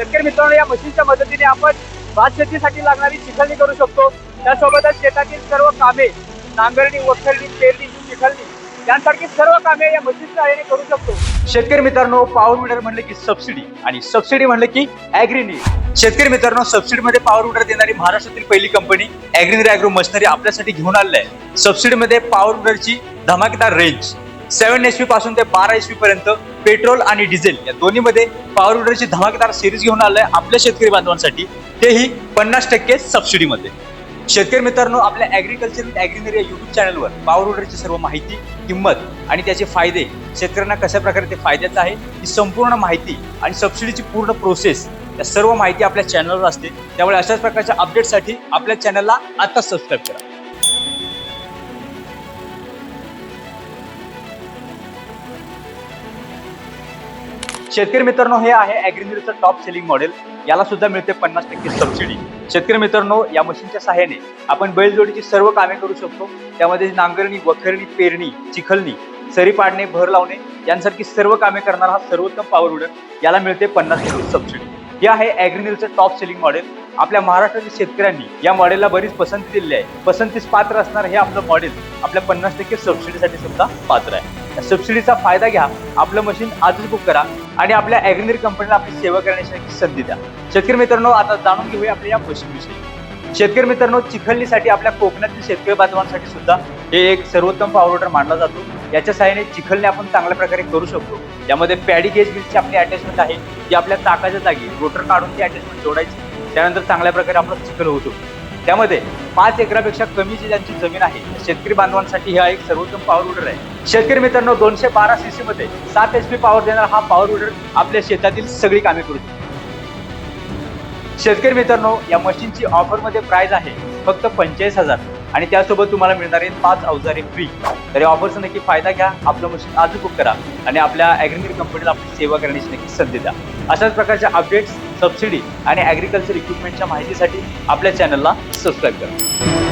शेतकरी मित्रांनो या मशीनच्या मदतीने आपण भात शेतीसाठी लागणारी चिखलणी करू शकतो. त्यासोबतच शेतातील सर्व कामे नांगरणी वखरणी पेरणी चिखलणी यांसारखी सर्व कामे या मशीनच्या सहाय्याने करू शकतो. शेतकरी मित्रांनो पॉवर विडर म्हणले की सबसिडी आणि सबसिडी म्हणले की ॲग्रिनी शेतकरी मित्रांनो सबसिडीमध्ये पॉवर विडर देणारी महाराष्ट्रातील पहिली कंपनी ॲग्रिनरी ॲग्रो मशिनरी आपल्यासाठी घेऊन आलेली आहे. सबसिडीमध्ये पॉवर विडरची धमाकेदार रेंज सेव्हन एच पी पासून ते बारा एच पी पर्यंत पेट्रोल आणि डिझेल या दोन्हीमध्ये पॉवर विडरची धमाकेदार सिरीज घेऊन आलाय आपल्या शेतकरी बांधवांसाठी. तेही पन्नास टक्के सबसिडीमध्ये शेतकरी मित्रांनो आपल्या ॲग्रिकल्चर विथ ॲग्रिनरी या युट्यूब चॅनलवर पॉवर विडरची सर्व माहिती किंमत आणि त्याचे फायदे शेतकऱ्यांना कशा प्रकारे ते फायद्याचं आहे ही संपूर्ण माहिती आणि सबसिडीची पूर्ण प्रोसेस या सर्व माहिती आपल्या चॅनलवर असते. त्यामुळे अशाच प्रकारच्या अपडेटसाठी आपल्या चॅनलला आता सबस्क्राईब करा. शेतकरी मित्रांनो हे आहे ॲग्रिमिलचं टॉप सेलिंग मॉडेल याला सुद्धा मिळते पन्नास टक्के सबसिडी शेतकरी मित्रांनो या मशीनच्या सहाय्याने आपण बैलजोडीची सर्व कामे करू शकतो. त्यामध्ये नांगरणी वखरणी पेरणी चिखलणी सरी पाडणे भर लावणे यांसारखी सर्व कामे करणारा हा सर्वोत्तम पॉवर उडर याला मिळते पन्नास टक्के सबसिडी हे आहे ॲग्रिमिलचं टॉप सेलिंग मॉडेल आपल्या महाराष्ट्रातील शेतकऱ्यांनी या मॉडेलला बरीच पसंती दिलेली आहे. पसंतीस पात्र असणार हे आपलं मॉडेल आपल्या पन्नास टक्के सबसिडीसाठी सुद्धा पात्र आहे. या सबसिडीचा फायदा घ्या आपलं मशीन आजच बुक करा आणि आपल्या ॲग्नेर कंपनीला आपली सेवा करण्याची संधी द्या. शेतकरी मित्रांनो आता जाणून घेऊया आपल्या या मशीनविषयी शेतकरी मित्रांनो चिखलणीसाठी आपल्या कोकणातील शेतकरी बांधवांसाठी सुद्धा हे एक सर्वोत्तम पावडर मानला जातो. याच्या सहाय्याने चिखलणे आपण चांगल्या प्रकारे करू शकतो. यामध्ये पॅडी गेज बिलची आपली अटॅचमेंट आहे. ती आपल्या चाकाच्या जागी रोटर काढून ती अटॅचमेंट जोडायची. त्यानंतर चांगल्या प्रकारे आपलं चिखल होऊ शकतो. त्यामध्ये पाच एकरापेक्षा कमीची ज्यांची जमीन आहे शेतकरी बांधवांसाठी हा एक सर्वोत्तम पॉवर विडर आहे. शेतकरी मित्रांनो दोनशे बारा सीसी मध्ये सात एच पी पॉवर देणारा हा पॉवर विडर आपल्या शेतातील सगळी कामे करू शकतो. शेतकरी मित्रांनो या मशीनची ऑफरमध्ये प्राइस आहे फक्त पंचेचाळीस हजार. आणि त्यासोबत तुम्हाला मिळणार आहेत पाच अवजारे फ्री तर या ऑफरचा नक्की फायदा घ्या. आपलं मशीन आज बुक करा आणि आपल्या ॲग्रिकल्चर कंपनीला आपली सेवा करण्याची नक्की संधी द्या. अशाच प्रकारच्या अपडेट्स सबसिडी आणि ॲग्रिकल्चर इक्विपमेंटच्या माहितीसाठी आपल्या चॅनलला सबस्क्राईब करा.